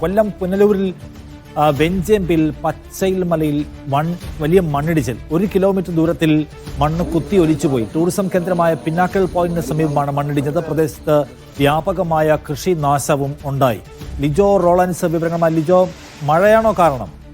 കൊല്ലം പുനലൂരിൽ വെഞ്ചേമ്പിൽ പച്ചയിൽ മലയിൽ മൺ വലിയ മണ്ണിടിച്ചിൽ. ഒരു കിലോമീറ്റർ ദൂരത്തിൽ മണ്ണ് കുത്തി ഒലിച്ചുപോയി. ടൂറിസം കേന്ദ്രമായ പിന്നാക്കൽ പോയിന്റിന് സമീപമാണ് മണ്ണിടിഞ്ഞത് പ്രദേശത്ത് വ്യാപകമായ കൃഷി നാശവും ഉണ്ടായി. ലിജോ റോളൻസ് വിവരങ്ങളുമായി. ലിജോ മഴയാണോ കാരണം?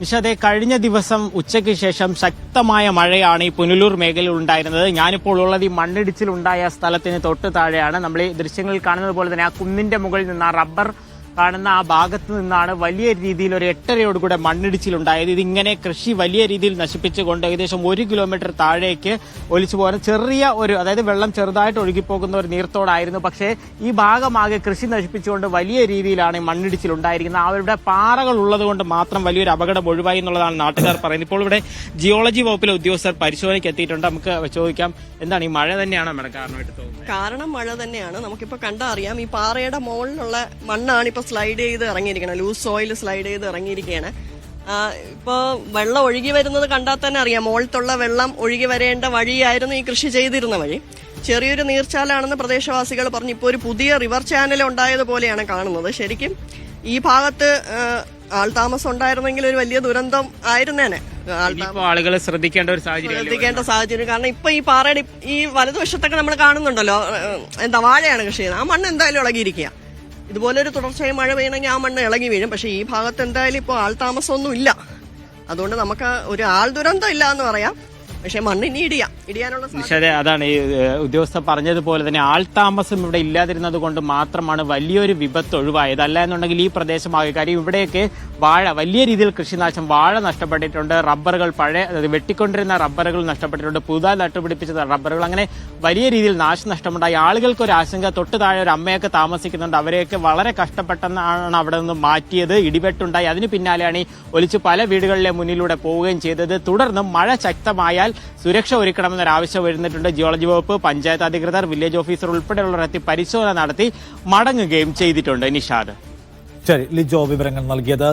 നിഷാദെ കഴിഞ്ഞ ദിവസം ഉച്ചയ്ക്ക് ശേഷം ശക്തമായ മഴയാണ് ഈ പുനലൂർ മേഖലയിൽ ഉണ്ടായിരുന്നത്. ഞാനിപ്പോൾ ഉള്ളത് ഈ മണ്ണിടിച്ചിലുണ്ടായ സ്ഥലത്തിന് തൊട്ട് താഴെയാണ്. നമ്മൾ ഈ ദൃശ്യങ്ങളിൽ കാണുന്നത് പോലെ തന്നെ ആ കുന്നിന്റെ മുകളിൽ നിന്ന് ആ റബ്ബർ കാണുന്ന ആ ഭാഗത്ത് നിന്നാണ് വലിയ രീതിയിൽ ഒരു എട്ടരയോട് കൂടെ മണ്ണിടിച്ചിലുണ്ടായത് ഇതിങ്ങനെ കൃഷി വലിയ രീതിയിൽ നശിപ്പിച്ചുകൊണ്ട് ഏകദേശം ഒരു കിലോമീറ്റർ താഴേക്ക് ഒലിച്ചു പോകുന്ന ചെറിയ ഒരു അതായത് വെള്ളം ചെറുതായിട്ട് ഒഴുകിപ്പോകുന്ന ഒരു നീർത്തോടായിരുന്നു. പക്ഷേ ഈ ഭാഗമാകെ കൃഷി നശിപ്പിച്ചുകൊണ്ട് വലിയ രീതിയിലാണ് ഈ മണ്ണിടിച്ചിലുണ്ടായിരിക്കുന്നത് അവരുടെ പാറകൾ ഉള്ളതുകൊണ്ട് മാത്രം വലിയൊരു അപകടം ഒഴിവായി എന്നുള്ളതാണ് നാട്ടുകാർ പറയുന്നത്. ഇപ്പോൾ ഇവിടെ ജിയോളജി വകുപ്പിലെ ഉദ്യോഗസ്ഥർ പരിശോധനയ്ക്ക് എത്തിയിട്ടുണ്ട്. നമുക്ക് ചോദിക്കാം എന്താണ് ഈ മഴ തന്നെയാണ് നമ്മുടെ കാരണമായിട്ട് തോന്നുന്നത്? കാരണം മഴ തന്നെയാണ്. നമുക്കിപ്പോൾ കണ്ടറിയാം ഈ പാറയുടെ മുകളിലുള്ള മണ്ണാണ് ഇപ്പോൾ സ്ലൈഡ് ചെയ്ത് ഇറങ്ങിയിരിക്കണം. ലൂസ് സോയിൽ സ്ലൈഡ് ചെയ്ത് ഇറങ്ങിയിരിക്കുകയാണ് ഇപ്പോൾ വെള്ളം ഒഴുകി വരുന്നത് കണ്ടാൽ തന്നെ അറിയാം. മുകളിലുള്ള വെള്ളം ഒഴുകി വരേണ്ട വഴിയായിരുന്നു ഈ കൃഷി ചെയ്തിരുന്ന വഴി. ചെറിയൊരു നീർച്ചാലാണെന്ന് പ്രദേശവാസികൾ പറഞ്ഞു. ഇപ്പോൾ ഒരു പുതിയ റിവർ ചാനൽ ഉണ്ടായതുപോലെയാണ് കാണുന്നത്. ശരിക്കും ഈ ഭാഗത്ത് ആൾ താമസം ഉണ്ടായിരുന്നെങ്കിൽ ഒരു വലിയ ദുരന്തം ആയിരുന്നേനെ. ആളുകളെ ശ്രദ്ധിക്കേണ്ട ഒരു സാഹചര്യം ശ്രദ്ധിക്കേണ്ട സാഹചര്യം. കാരണം ഇപ്പൊ ഈ പാറയുടെ ഈ വലതുവശത്തൊക്കെ നമ്മൾ കാണുന്നുണ്ടല്ലോ. എന്താ വാഴയാണ് കൃഷി ചെയ്യുന്നത്. ആ മണ്ണ് എന്തായാലും ഇളകിയിരിക്കുക ഇതുപോലെ ഒരു തുടർച്ചയായി മഴ പെയ്യണമെങ്കിൽ ആ മണ്ണ് ഇളകി വീഴും. പക്ഷേ ഈ ഭാഗത്ത് എന്തായാലും ഇപ്പോൾ ആൾ താമസമൊന്നുമില്ല. അതുകൊണ്ട് നമുക്ക് ഒരു ആൾ ദുരന്തം ഇല്ല എന്ന് പറയാം. പക്ഷെ മണ്ണ് ഇനി ഇടിയാം. ഇടിയാനുള്ള നിഷാദെ അതാണ് ഈ ഉദ്യോഗസ്ഥ പറഞ്ഞതുപോലെ തന്നെ ആൾ താമസം ഇവിടെ ഇല്ലാതിരുന്നത് കൊണ്ട് മാത്രമാണ് വലിയൊരു വിപത്ത് ഒഴിവായത്. അല്ല എന്നുണ്ടെങ്കിൽ ഈ പ്രദേശമാകെ കാര്യം ഇവിടെയൊക്കെ വാഴ വലിയ രീതിയിൽ കൃഷിനാശം വാഴ നഷ്ടപ്പെട്ടിട്ടുണ്ട്. റബ്ബറുകൾ പഴയ വെട്ടിക്കൊണ്ടിരുന്ന റബ്ബറുകൾ നഷ്ടപ്പെട്ടിട്ടുണ്ട്. പുതുതായി നട്ടുപിടിപ്പിച്ച റബ്ബറുകൾ. അങ്ങനെ വലിയ രീതിയിൽ നാശനഷ്ടമുണ്ടായി ആളുകൾക്ക് ഒരു ആശങ്ക തൊട്ട് താഴെ ഒരു അമ്മയൊക്കെ താമസിക്കുന്നുണ്ട്. അവരെയൊക്കെ വളരെ കഷ്ടപ്പെട്ടെന്നാണ് അവിടെ നിന്ന് മാറ്റിയത്. ഇടിവെട്ടുണ്ടായി. അതിന് പിന്നാലെയാണ് ഒലിച്ച് പല വീടുകളിലെ മുന്നിലൂടെ പോവുകയും ചെയ്തത്. തുടർന്ന് മഴ ശക്തമായാൽ സുരക്ഷ ഒരുക്കണമെന്നൊരു ആവശ്യം ഉയർന്നിട്ടുണ്ട്. ജിയോളജി വകുപ്പ് പഞ്ചായത്ത് അധികൃതർ വില്ലേജ് ഓഫീസർ ഉൾപ്പെടെയുള്ളവർ എത്തി പരിശോധന നടത്തി മടങ്ങുകയും ചെയ്തിട്ടുണ്ട്. നിഷാദ്. ശരി ലിജോ വിവരങ്ങൾ നൽകിയത്.